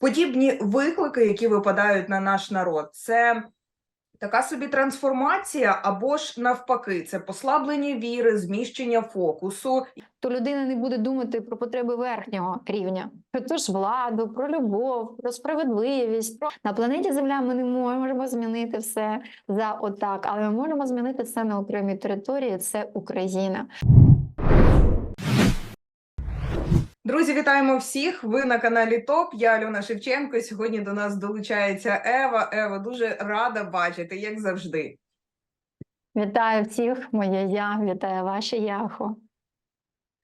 подібні виклики, які випадають на наш народ, це така собі трансформація, або ж навпаки, це послаблення віри, зміщення фокусу. то людина не буде думати про потреби верхнього рівня, про ту ж владу, про любов, про справедливість. На планеті Земля ми не можемо змінити все за отак, але ми можемо змінити все на окремій території. Це Україна. Друзі, вітаємо всіх! Ви на каналі ТОП. Я Альона Шевченко. Сьогодні до нас долучається Ева. Ева, дуже рада бачити, як завжди. Вітаю всіх, моє я, вітаю ваше яхо.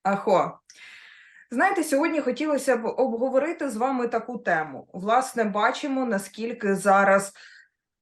Ахо. Знаєте, сьогодні хотілося б обговорити з вами таку тему. Власне, бачимо, наскільки зараз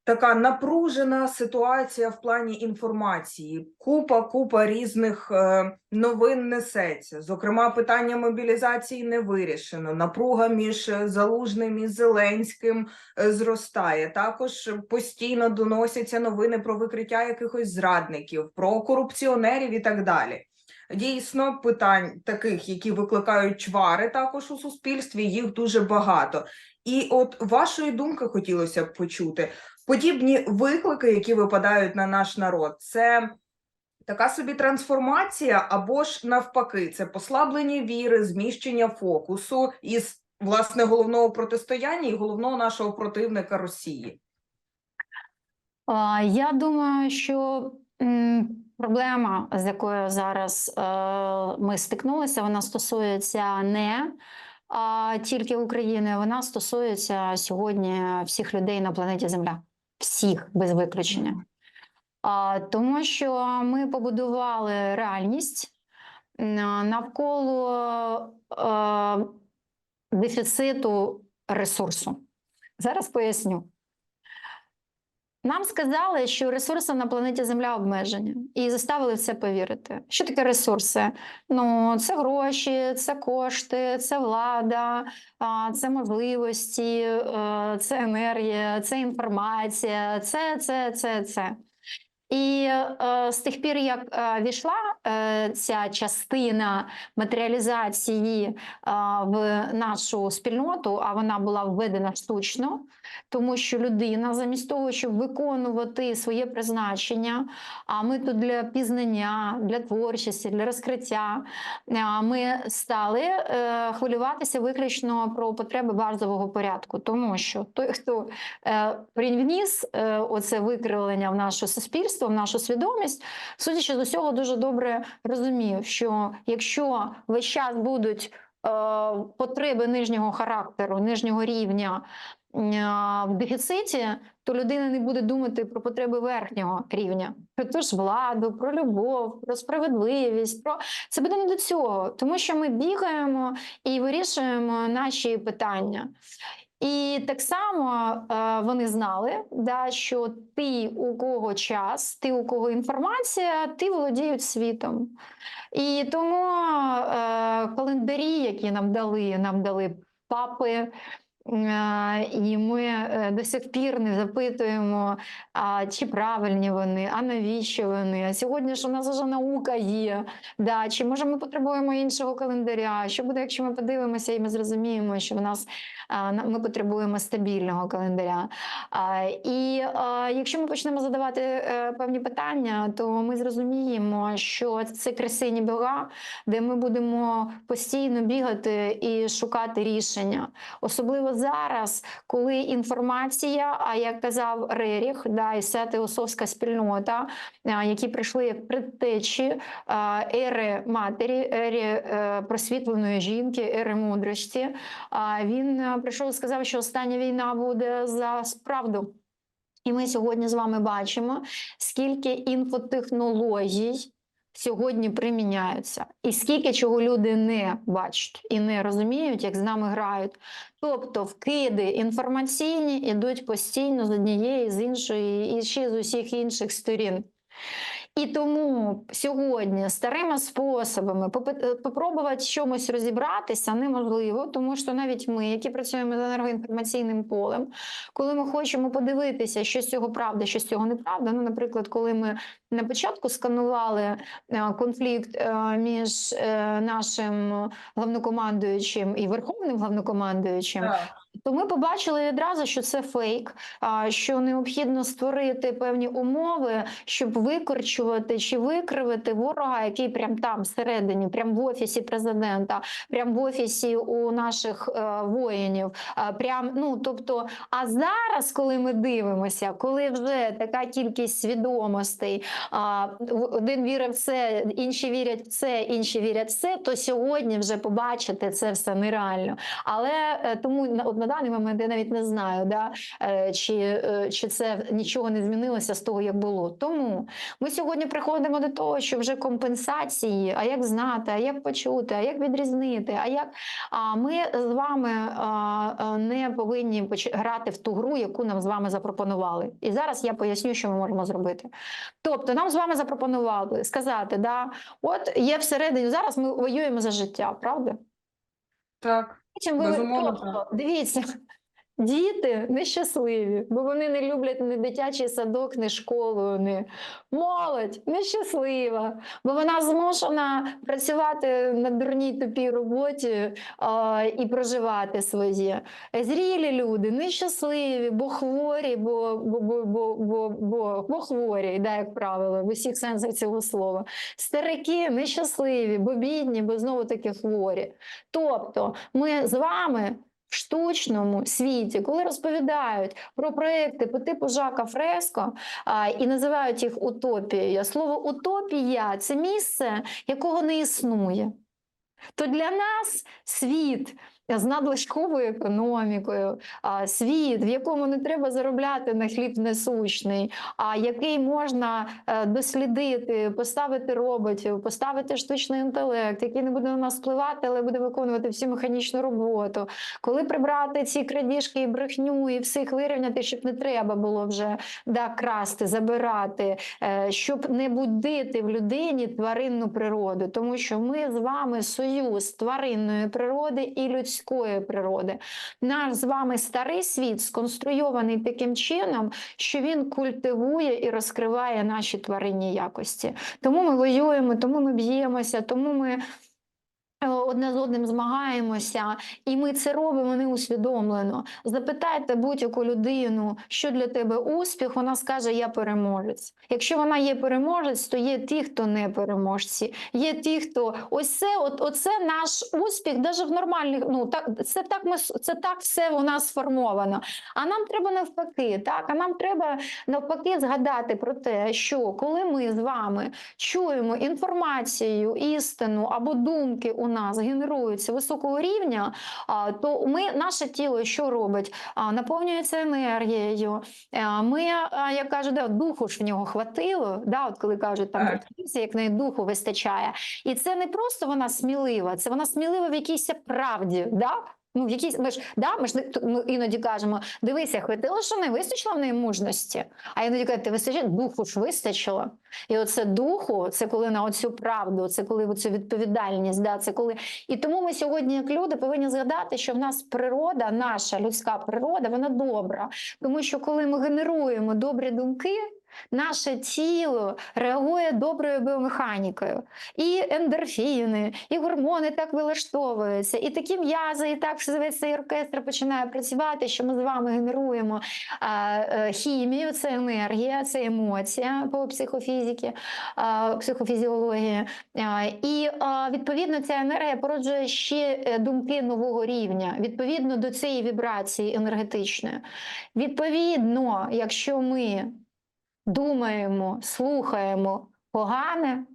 така напружена ситуація в плані інформації. Купа, купа різних е, новин несеться. Зокрема, питання мобілізації не вирішено. Напруга між Залужним і Зеленським е, зростає. Також постійно доносяться новини про викриття якихось зрадників, про корупціонерів і так далі. Дійсно, питань таких, які викликають чвари також у суспільстві, їх дуже багато. І от вашої думки хотілося б почути. Подібні виклики, які випадають на наш народ, це така собі трансформація, або ж навпаки, це послаблення віри, зміщення фокусу із власне головного протистояння і головного нашого противника Росії. Я думаю, що проблема, з якою зараз е, ми стикнулися, вона стосується не тільки України, вона стосується сьогодні всіх людей на планеті Земля, всіх без виключення. Тому що ми побудували реальність навколо е, дефіциту ресурсу. Зараз поясню. Нам сказали, що ресурси на планеті Земля обмежені, і заставили в це повірити. Що таке ресурси? Ну, це гроші, це кошти, це влада, це можливості, е, це енергія, це інформація, це, це, це, це. І е, з тих пір, як е, війшла е, ця частина матеріалізації е, в нашу спільноту, а вона була введена штучно, тому що людина, замість того, щоб виконувати своє призначення, а ми тут для пізнання, для творчості, для розкриття, ми стали е, хвилюватися виключно про потреби базового порядку, тому що той, хто е, привніс е, оце викривлення в наше суспільство, в нашу свідомість, судячи з усього, дуже добре розумів, що якщо весь час будуть потреби нижнього характеру, нижнього рівня в дефіциті, то людина не буде думати про потреби верхнього рівня, про ту ж владу, про любов, про справедливість. Про це буде не до цього, тому що ми бігаємо і вирішуємо наші питання. І так само вони знали, да, що ти, у кого час, ти, у кого інформація, ти володіють світом. І тому е, календарі, які нам дали, нам дали папи. І ми е, до сих пір не запитуємо, а чи правильні вони, а навіщо вони. А сьогодні ж у нас вже наука є. Да, чи може ми потребуємо іншого календаря? Що буде, якщо ми подивимося і ми зрозуміємо, що в нас ми потребуємо стабільного календаря. І якщо ми почнемо задавати е, певні питання, то ми зрозуміємо, що це красині бога, де ми будемо постійно бігати і шукати рішення. Особливо зараз, коли інформація, а як казав Реріх, да, і вся теософська спільнота, які прийшли як предтечі ери матері, ери е, просвітленої жінки, ери мудрості. Він е, прийшов і сказав, що остання війна буде за справду. І ми сьогодні з вами бачимо, скільки інфотехнологій сьогодні приміняються, і скільки чого люди не бачать і не розуміють, як з нами грають. Тобто вкиди інформаційні йдуть постійно з однієї, з іншої і ще з усіх інших сторін. І тому сьогодні старими способами е, попробувати чомусь розібратися неможливо, тому що навіть ми, які працюємо з енергоінформаційним полем, коли ми хочемо подивитися, що з цього правда, що з цього неправда. Ну, наприклад, коли ми на початку сканували е, конфлікт е, між нашим главнокомандуючим і верховним главнокомандуючим. То ми побачили відразу, що це фейк, що необхідно створити певні умови, щоб викорчувати чи викривити ворога, який прям там всередині, прям в офісі президента, прям в офісі у наших е, воїнів. Прям, ну тобто, а зараз, коли ми дивимося, коли вже така кількість свідомостей, один вірить в це, інші вірять в це, інші вірять в це, то сьогодні вже побачити це все нереально. Але е, тому на, даний момент я навіть не знаю, да, е, чи, е, чи це нічого не змінилося з того, як було. Тому ми сьогодні приходимо до того, що вже компенсації, а як знати, а як почути, а як відрізнити, а як а ми з вами а, не повинні грати в ту гру, яку нам з вами запропонували. І зараз я поясню, що ми можемо зробити. Тобто, нам з вами запропонували сказати, да, от є всередині, зараз ми воюємо за життя, правда? Так, Потім ви Безумовно, так. дивіться, діти нещасливі, бо вони не люблять ні дитячий садок, ні школу, ні молодь нещаслива, бо вона змушена працювати на дурній тупій роботі а, і проживати своє. Зрілі люди нещасливі, бо хворі, бо, бо, бо, бо, бо, бо, бо хворі, да, як правило, в усіх сенсах цього слова. Старики нещасливі, бо бідні, бо знову таки хворі. Тобто ми з вами штучному світі, коли розповідають про проекти по типу Жака Фреско а, і називають їх утопією, слово утопія це місце, якого не існує. То для нас світ з надлишковою економікою, світ, в якому не треба заробляти на хліб насущний, а який можна е, дослідити, поставити роботів, поставити штучний інтелект, який не буде на нас впливати, але буде виконувати всю механічну роботу. Коли прибрати ці крадіжки і брехню, і всіх вирівняти, щоб не треба було вже да, красти, забирати, е, щоб не будити в людині тваринну природу, тому що ми з вами союз тваринної природи і людської природи. Наш з вами старий світ сконструйований таким чином, що він культивує і розкриває наші тваринні якості. Тому ми воюємо, тому ми б'ємося, тому ми. Е, Одне з одним змагаємося, і ми це робимо неусвідомлено. Запитайте будь-яку людину, що для тебе успіх, вона скаже: Я переможець. Якщо вона є переможець, то є ті, хто не переможці. Є ті, хто ось це, от оце наш успіх, навіть в нормальних. Ну так це так. Ми це так все у нас сформовано. А нам треба навпаки, так а нам треба навпаки згадати про те, що коли ми з вами чуємо інформацію, істину або думки у нас генеруються високого рівня, то ми наше тіло що робить? Наповнюється енергією. Е, Ми, як кажуть, да, духу ж в нього хватило. Да, от коли кажуть, там як неї духу вистачає. І це не просто вона смілива, це вона смілива в якійсь правді. Да? Ну, в якійсь ми ж да, ми ж ми іноді кажемо: дивися, хватило, що не вистачило в неї мужності. А іноді кажуть, ти вистачить, духу ж вистачило. І оце духу, це коли на оцю правду, це коли оцю відповідальність, да, це коли. І тому ми сьогодні, як люди, повинні згадати, що в нас природа, наша людська природа, вона добра. Тому що коли ми генеруємо добрі думки. Наше тіло реагує доброю біомеханікою, і ендорфіни, і гормони так вилаштовуються, і такі м'язи, і так весь цей оркестр починає працювати, що ми з вами генеруємо е, хімію, це енергія, це емоція по психофізиці, психофізіології. І відповідно ця енергія породжує ще е, думки нового рівня, відповідно до цієї вібрації енергетичної. Відповідно, якщо ми думаємо, слухаємо погане.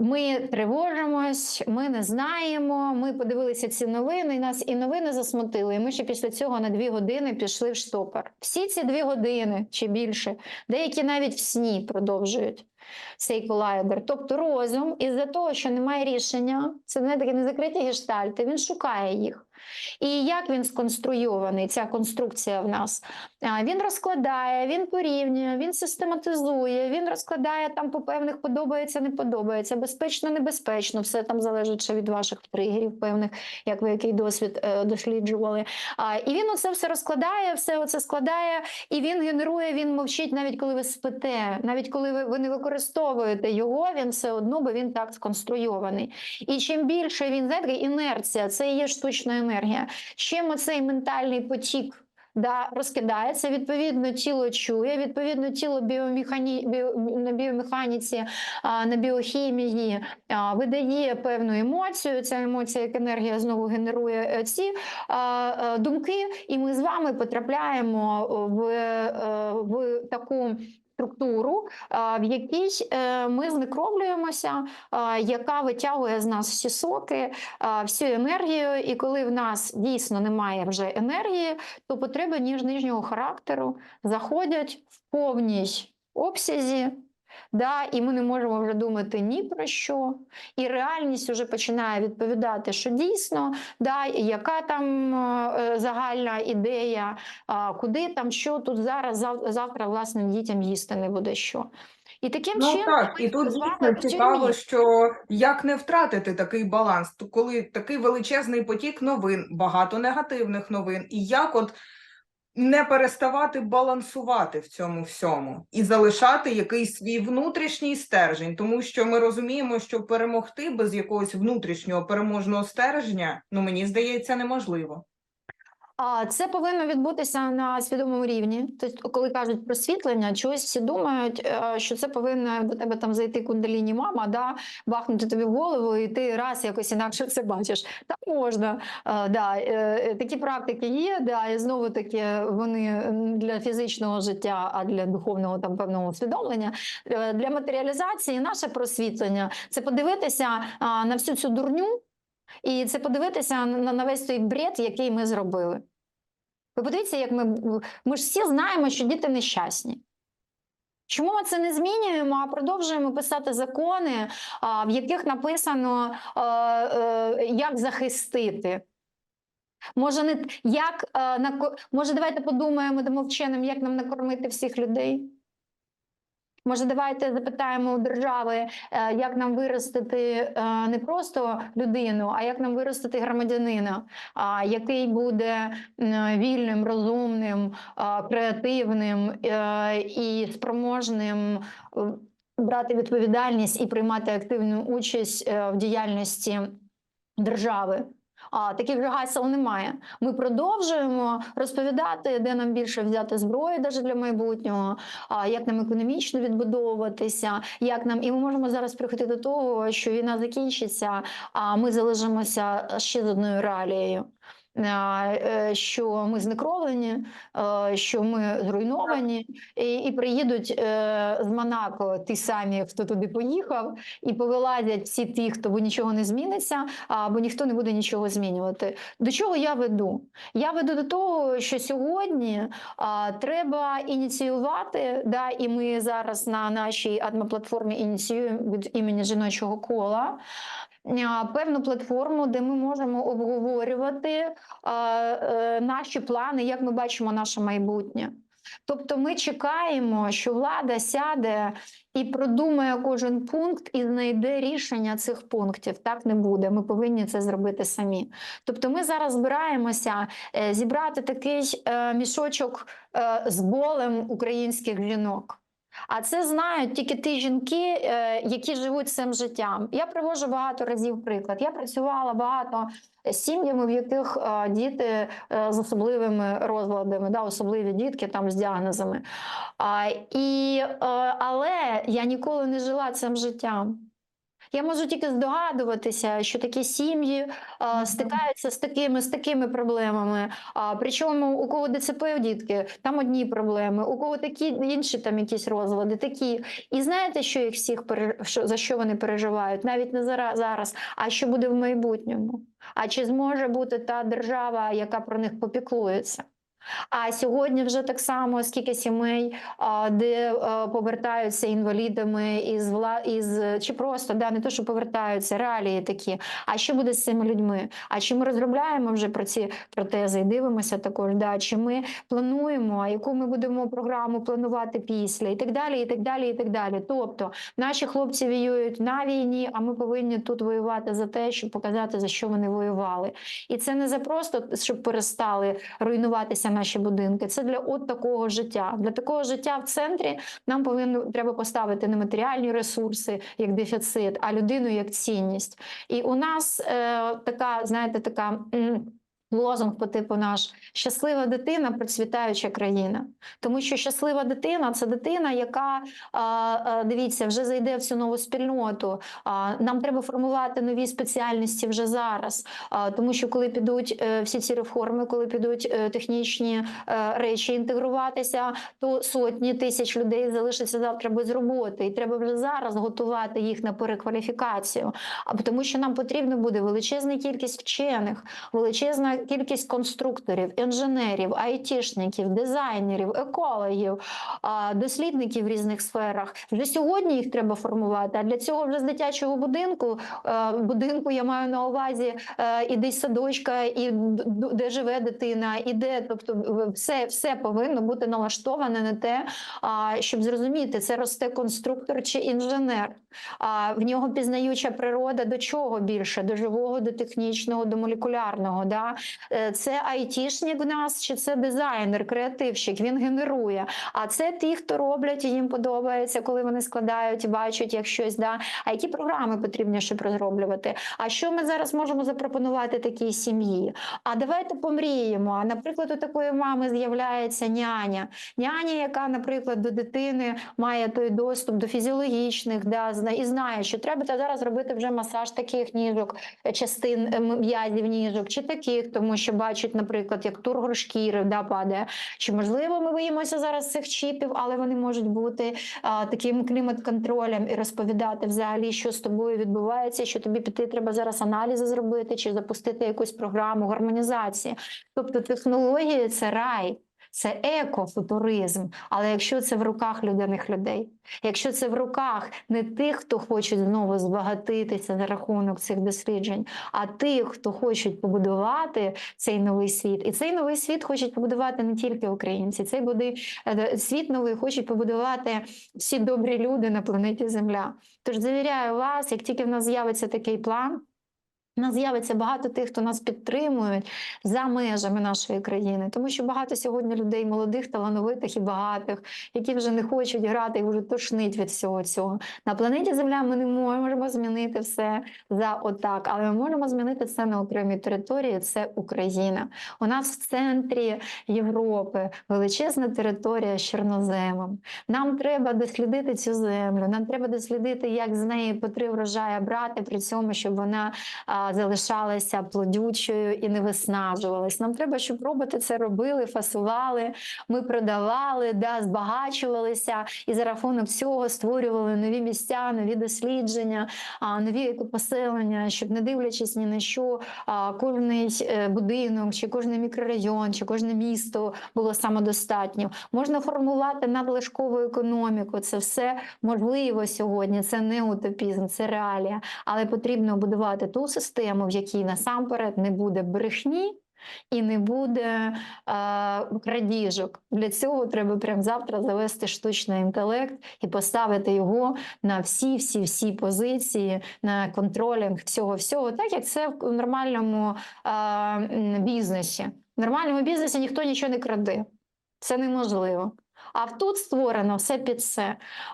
Ми тривожимось, ми не знаємо. Ми подивилися ці новини, і нас і новини засмутили. І ми ще після цього на дві години пішли в штопор. Всі ці дві години чи більше, деякі навіть в сні продовжують цей колайдер. Тобто розум, із-за того, що немає рішення, це не такі незакриті гештальти, він шукає їх. І як він сконструйований, ця конструкція в нас? Він розкладає, він порівнює, він систематизує, він розкладає там по певних подобається, не подобається, безпечно, небезпечно. Все там залежить ще від ваших тригерів, певних, як ви який досвід е, досліджували. І він оце все розкладає, все оце складає, і він генерує, він мовчить, навіть коли ви спите, навіть коли ви, ви не використовуєте його, він все одно, бо він так сконструйований. І чим більше він знаєте, інерція, це є штучна енергія. Енергія. Чим оцей ментальний потік да, розкидається, відповідно, тіло чує, відповідно, тіло біомехані... біо... на біомеханіці, на біохімії видає певну емоцію. Ця емоція, як енергія, знову генерує е, ці а, думки, і ми з вами потрапляємо в, е, в таку. Структуру, в якій е, ми знекровлюємося, яка витягує з нас всі соки, всю енергію. І коли в нас дійсно немає вже енергії, то потреби ніж нижнього характеру заходять в повній обсязі. Да, і ми не можемо вже думати ні про що, і реальність вже починає відповідати, що дійсно, да, яка там е, загальна ідея, куди там що тут зараз, завтра власним дітям їсти не буде що. І таким Ну чином так, і тут дійсно цікаво, що як не втратити такий баланс, коли такий величезний потік новин, багато негативних новин, і як от не переставати балансувати в цьому всьому і залишати якийсь свій внутрішній стержень, тому що ми розуміємо, що перемогти без якогось внутрішнього переможного стержня, ну мені здається, неможливо. А це повинно відбутися на свідомому рівні. Тобто, коли кажуть просвітлення, чогось всі думають, е, що це повинна до тебе там зайти кундаліні мама, да, бахнути тобі в голову, і ти раз якось інакше це бачиш. Так можна. Е, Да, е, такі практики є, да, і знову таки вони для фізичного життя, а для духовного там певного усвідомлення. Для матеріалізації наше просвітлення це подивитися на всю цю дурню. І це подивитися на, на весь той бред, який ми зробили. Ви подивіться, як ми, ми ж всі знаємо, що діти нещасні. Чому ми це не змінюємо, а продовжуємо писати закони, в яких написано, а, е, як захистити? Може, не як е, може, давайте подумаємо, дамо вченим, як нам накормити всіх людей? Може, давайте запитаємо у держави, е, як нам виростити е, не просто людину, а як нам виростити громадянина, який буде вільним, розумним, креативним е, і спроможним брати відповідальність і приймати активну участь в діяльності держави. А таких же гасел немає. Ми продовжуємо розповідати, де нам більше взяти зброї, навіть для майбутнього, а як нам економічно відбудовуватися, як нам і ми можемо зараз приходити до того, що війна закінчиться, а ми залишимося ще з одною реалією. А, е, Що ми знекровлені, е, що ми зруйновані, і, і приїдуть е, з Монако ті самі, хто туди поїхав, і повилазять всі ті, хто бо нічого не зміниться, а, бо ніхто не буде нічого змінювати. До чого я веду? Я веду до того, що сьогодні треба ініціювати, да, і ми зараз на нашій адмоплатформі ініціюємо від імені жіночого кола. Певну платформу, де ми можемо обговорювати е, наші плани, як ми бачимо наше майбутнє. Тобто ми чекаємо, що влада сяде і продумає кожен пункт і знайде рішення цих пунктів. Так не буде. Ми повинні це зробити самі. Тобто, ми зараз збираємося е, зібрати такий е, мішочок з болем українських жінок. А це знають тільки ті жінки, е, які живуть цим життям. Я привожу багато разів приклад. Я працювала багато сім'ями, в яких е, діти е, з особливими розладами, да, особливі дітки там з діагнозами. І, але я ніколи не жила цим життям. Я можу тільки здогадуватися, що такі сім'ї а, стикаються з такими, з такими проблемами. А, причому у кого ДЦП дітки, там одні проблеми, у кого такі інші там якісь розлади, такі. І знаєте, що їх всіх за що вони переживають? Навіть не зараз, а що буде в майбутньому? А чи зможе бути та держава, яка про них попіклується? А сьогодні вже так само скільки сімей, де повертаються інвалідами із вла із чи просто да не то, що повертаються реалії такі. А що буде з цими людьми? А чи ми розробляємо вже про ці протези і дивимося також? Да, чи ми плануємо, а яку ми будемо програму планувати після, і так далі, і так далі, і так далі. Тобто наші хлопці воюють на війні, а ми повинні тут воювати за те, щоб показати за що вони воювали. І це не за просто щоб перестали руйнуватися наші будинки. Це для от такого життя. Для такого життя в центрі нам повинно треба поставити не матеріальні ресурси як дефіцит, а людину як цінність. І у нас е, така, знаєте, така. Лозунг по типу наш щаслива дитина, процвітаюча країна. Тому що щаслива дитина це дитина, яка дивіться, вже зайде в цю нову спільноту. Нам треба формувати нові спеціальності вже зараз. Тому що коли підуть е, всі ці реформи, коли підуть е, технічні е, речі інтегруватися, то сотні тисяч людей залишаться завтра без роботи, і треба вже зараз готувати їх на перекваліфікацію. Тому, що нам потрібно буде величезна кількість вчених, величезна кількість конструкторів, інженерів, айтішників, дизайнерів, екологів, дослідників в різних сферах. Вже сьогодні їх треба формувати. А для цього вже з дитячого будинку е, будинку я маю на увазі е, і десь садочка, і де живе дитина, і де, тобто все, все повинно бути налаштоване на те, щоб зрозуміти, це росте конструктор чи інженер. А в нього пізнаюча природа до чого більше? До живого, до технічного, до молекулярного. Да? Е, Це айтішник в нас, чи це дизайнер, креативщик, він генерує. А це ті, хто роблять, і їм подобається, коли вони складають бачать як щось. Да? А які програми потрібні, щоб розроблювати? А що ми зараз можемо запропонувати такій сім'ї? А давайте помріємо. А наприклад, у такої мами з'являється няня. Няня, яка, наприклад, до дитини має той доступ до фізіологічних, да, зна- і знає, що треба зараз робити вже масаж таких ніжок, е, частин е, м'язів ніжок, чи таких, тому що бачать, наприклад, як тургор шкіри да, падає. Чи можливо ми боїмося зараз цих чіпів, але вони можуть бути а, таким клімат-контролем і розповідати взагалі, що з тобою відбувається, що тобі піти треба зараз аналізи зробити, чи запустити якусь програму гармонізації. Тобто технології це рай. Це екофутуризм, але якщо це в руках людяних людей, якщо це в руках не тих, хто хочуть знову збагатитися за рахунок цих досліджень, а тих, хто хочуть побудувати цей новий світ, і цей новий світ хочуть побудувати не тільки українці, цей буде е, світ новий хочуть побудувати всі добрі люди на планеті Земля. Тож завіряю вас, як тільки в нас з'явиться такий план. Нас з'явиться багато тих, хто нас підтримують за межами нашої країни, тому що багато сьогодні людей молодих, талановитих і багатих, які вже не хочуть грати, їх вже тошнить від всього цього. На планеті Земля ми не можемо змінити все за отак, але ми можемо змінити це на окремій території. Це Україна. У нас в центрі Європи величезна територія з чорноземом. Нам треба дослідити цю землю. Нам треба дослідити, як з неї по три врожая брати, при цьому, щоб вона залишалася плодючою і не виснажувалась. Нам треба, щоб роботи це робили, фасували, ми продавали, да, збагачувалися і за рахунок цього створювали нові місця, нові дослідження, а, нові екопоселення, щоб не дивлячись ні на що, кожний е, будинок, чи кожний мікрорайон, чи кожне місто було самодостатнім. Можна формувати надлишкову економіку. Це все можливо сьогодні. Це не утопізм, це реалія. Але потрібно будувати ту систему, в якій насамперед не буде брехні. І не буде е, крадіжок. Для цього треба прямо завтра завести штучний інтелект і поставити його на всі, всі, всі позиції, на контролінг всього всього, так як це в нормальному е, бізнесі. В нормальному бізнесі ніхто нічого не краде. Це неможливо. А тут створено все під.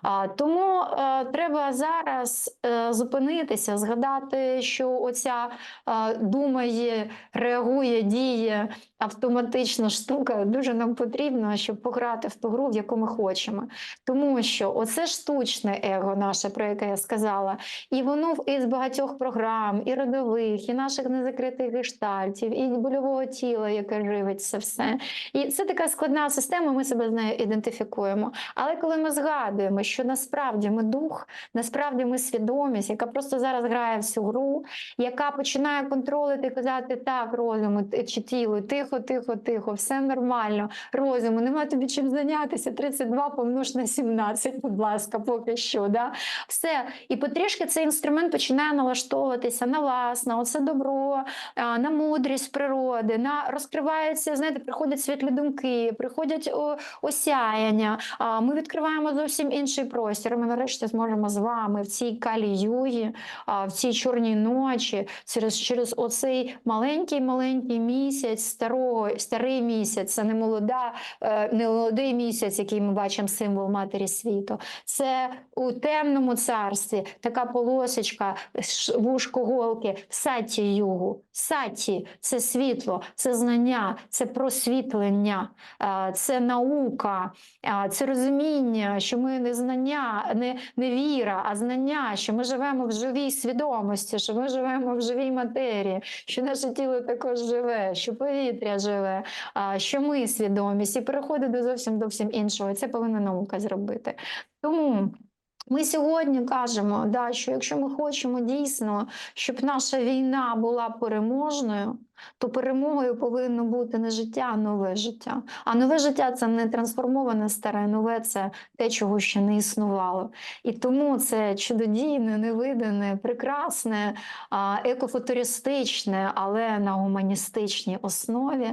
А, тому е, треба зараз е, зупинитися, згадати, що оця е, думає, реагує, діє автоматична штука дуже нам потрібна, щоб пограти в ту гру, в яку ми хочемо. Тому що оце штучне его наше, про яке я сказала, і воно із багатьох програм, і родових, і наших незакритих гештальтів, і больового тіла, яке живить це все. І це така складна система, ми себе з нею ідентифікуємо. Але коли ми згадуємо, що насправді ми дух, насправді ми свідомість, яка просто зараз грає в цю гру, яка починає контролити казати так, розуму чи тілу, тихо, тихо, тихо, все нормально. Розуму, нема тобі чим зайнятися. 32 помнож на 17, будь ласка, поки що. Да? Все. І потрішки цей інструмент починає налаштовуватися на вас, на оце добро, на мудрість природи, на розкриваються, знаєте, приходять світлі думки, приходять осяяння. Ми відкриваємо зовсім інший простір. Ми нарешті зможемо з вами в цій калі-югі, в цій чорній ночі, через, через оцей маленький маленький місяць старого. старий місяць, це не молода, е, не молодий місяць, який ми бачимо символ матері світу. Це у темному царстві така полосочка, вушко голки, саті югу. Саті це світло, це знання, це просвітлення, е, це наука, е, це розуміння, що ми не знання, не, не віра, а знання, що ми живемо в живій свідомості, що ми живемо в живій матерії, що наше тіло також живе, що повітря живе, що ми свідомість і переходить до зовсім зовсім іншого. Це повинна наука зробити. Тому. Ми сьогодні кажемо, да, що якщо ми хочемо дійсно, щоб наша війна була переможною, то перемогою повинно бути не життя, а нове життя. А нове життя це не трансформоване старе, нове це те, чого ще не існувало. І тому це чудодійне, невидане, прекрасне, екофутуристичне, але на гуманістичній основі.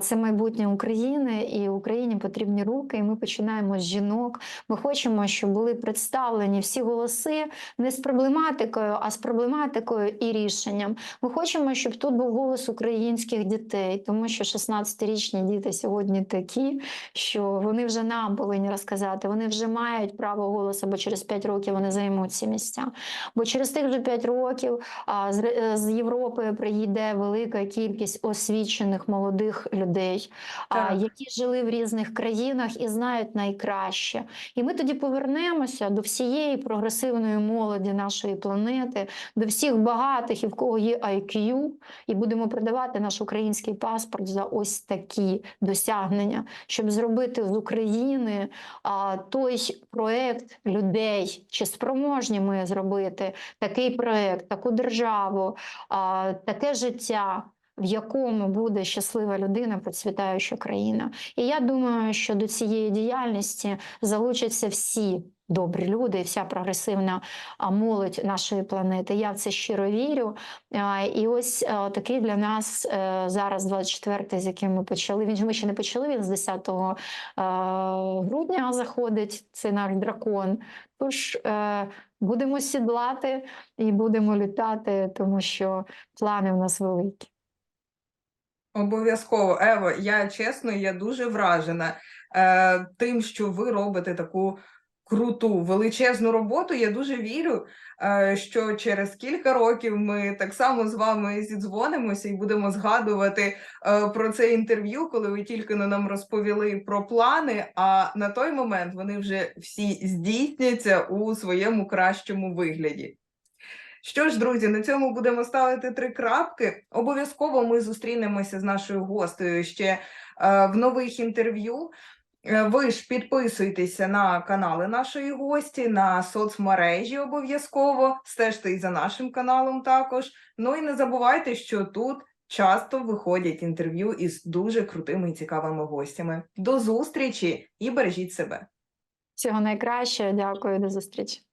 Це майбутнє України, і Україні потрібні руки. І ми починаємо з жінок. Ми хочемо, щоб були представлені всі голоси не з проблематикою, а з проблематикою і рішенням. Ми хочемо, щоб тут був голос українських дітей, тому що 16-річні діти сьогодні такі, що вони вже нам повинні розказати. Вони вже мають право голосу, бо через 5 років вони займуть ці місця. Бо через тих же 5 років з, Європи приїде велика кількість освічених молодих людей, а, Так. які жили в різних країнах і знають найкраще. І ми тоді повернемося до всієї прогресивної молоді нашої планети, до всіх багатих і в кого є IQ, і будемо продавати наш український паспорт за ось такі досягнення, щоб зробити з України а, той проект людей, чи спроможні ми зробити такий проект, таку державу, а, таке життя. В якому буде щаслива людина, процвітаюча країна, і я думаю, що до цієї діяльності залучаться всі добрі люди, і вся прогресивна молодь нашої планети. Я в це щиро вірю. І ось такий для нас е, зараз 24-й, з яким ми почали. Він же ми ще не почали. Він з 10 е, грудня заходить. Це наш дракон. Тож е, будемо сідлати і будемо літати, тому що плани в нас великі. Обов'язково, Ево, я чесно, я дуже вражена е, тим, що ви робите таку круту, величезну роботу. Я дуже вірю, е, що через кілька років ми так само з вами зідзвонимося і будемо згадувати е, про це інтерв'ю, коли ви тільки нам розповіли про плани. А на той момент вони вже всі здійсняться у своєму кращому вигляді. Що ж, друзі, на цьому будемо ставити три крапки. Обов'язково ми зустрінемося з нашою гостею ще е, в нових інтерв'ю. Е, Ви ж підписуйтеся на канали нашої гості, на соцмережі обов'язково, стежте і за нашим каналом також. Ну і не забувайте, що тут часто виходять інтерв'ю із дуже крутими і цікавими гостями. До зустрічі і бережіть себе. Всього найкращого. Дякую, до зустрічі.